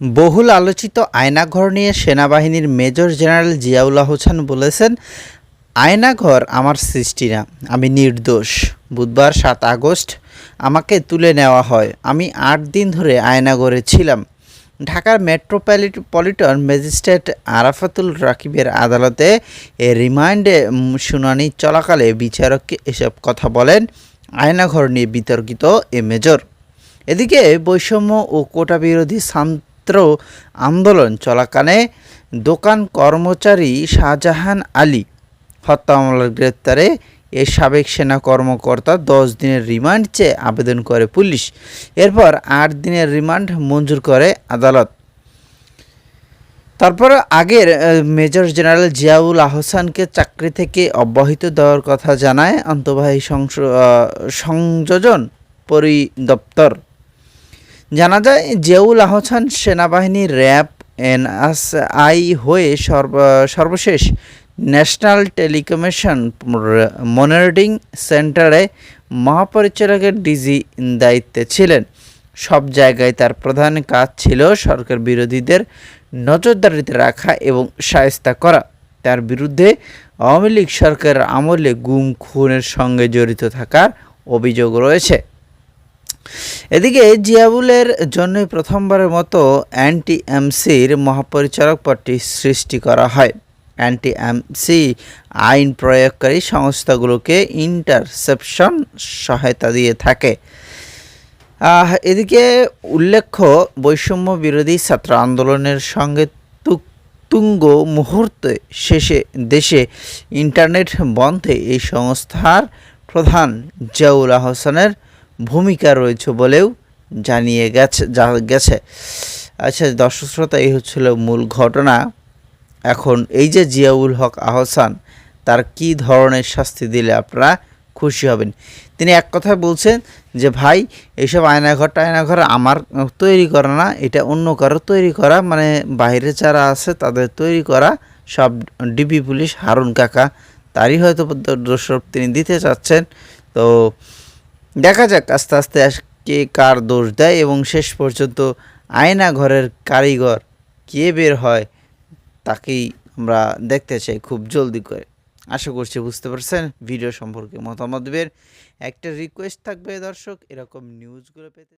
বহুল আলোচিত আয়নাঘর নিয়ে সেনাবাহিনীর মেজর জেনারেল জিয়াউল্লাহ হোসেন বলেছেন, আয়নাঘর আমার সৃষ্টি না, আমি নির্দোষ। বুধবার সাত আগস্ট আমাকে তুলে নেওয়া হয়। আমি আট দিন ধরে আয়নাঘরে ছিলাম। ঢাকার মেট্রোপলিটন ম্যাজিস্ট্রেট আরাফাতুল রাকিবের আদালতে এ রিমান্ডে শুনানি চলাকালে বিচারককে এসব কথা বলেন আয়নাঘর নিয়ে বিতর্কিত এ মেজর। এদিকে বৈষম্য ও কোটা বিরোধী ছাত্র আন্দোলন চলাকালে দোকান কর্মচারী শাহজাহান আলী হত্যা মামলার গ্রেপ্তারে এ সাবেক সেনা কর্মকর্তা দশ দিনের রিমান্ড চেয়ে আবেদন করে পুলিশ। এরপর আট দিনের রিমান্ড মঞ্জুর করে আদালত। তারপর আগের মেজর জেনারেল জিয়াউল আহসানকে চাকরি থেকে অব্যাহত দেওয়ার কথা জানায় অন্তর্বাহী সংযোজন পরিদপ্তর। জানা যায় জিয়াউল আহসান সেনাবাহিনী র্যাব, এনএসআই হয়ে সর্ব, সর্বশেষ ন্যাশনাল টেলিকমিশন মনিটরিং সেন্টারে মহাপরিচালকের ডিজি দায়িত্বে ছিলেন। সব জায়গায় তার প্রধান কাজ ছিল সরকার বিরোধীদের নজরদারিতে রাখা এবং সায়স্তা করা। তার বিরুদ্ধে আওয়ামী লীগ সরকারের আমলে গুম, খুনের সঙ্গে জড়িত থাকার অভিযোগ রয়েছে। এদিকে জিয়াবুলের জন্যই প্রথমবারের মতো অ্যান্টি এমসির মহাপরিচালক পদটি সৃষ্টি করা হয়। অ্যান্টি এমসি আইন প্রয়োগকারী সংস্থাগুলোকে ইন্টারসেপশন সহায়তা দিয়ে থাকে। এদিকে উল্লেখ্য, বৈষম্য বিরোধী ছাত্র আন্দোলনের সঙ্গে তুঙ্গ মুহূর্তে শেষে দেশে ইন্টারনেট বন্ধে এই সংস্থার প্রধান জিয়াউল আহসানের ভূমিকা রয়েছে বলেও জানিয়ে গেছে, যা গেছে। আচ্ছা দর্শক শ্রোতা এই হচ্ছিল মূল ঘটনা। এখন এই যে জিয়াউল হক আহসান, তার কি ধরনের শাস্তি দিলে আপনারা খুশি হবেন? তিনি এক কথায় বলছেন যে, ভাই এইসব আয়নাঘর টায়নাঘর আমার তৈরি করা না, এটা অন্য কারও তৈরি করা। মানে বাইরে যারা আছে, তাদের তৈরি করা সব ডিবি পুলিশ, হারুন কাকা, তারই হয়তো দোষর তিনি দিতে চাচ্ছেন। তো দেখা যাক, আস্তে আস্তে কে কার দোষ দেয় এবং শেষ পর্যন্ত আয়না ঘরের কারিগর কে বের হয় তাকেই আমরা দেখতে চাই খুব জলদি করে। আশা করছি বুঝতে পারছেন, ভিডিও সম্পর্কে মতামত দেবেন একটা রিকোয়েস্ট থাকবে দর্শক, এরকম নিউজগুলো পেতে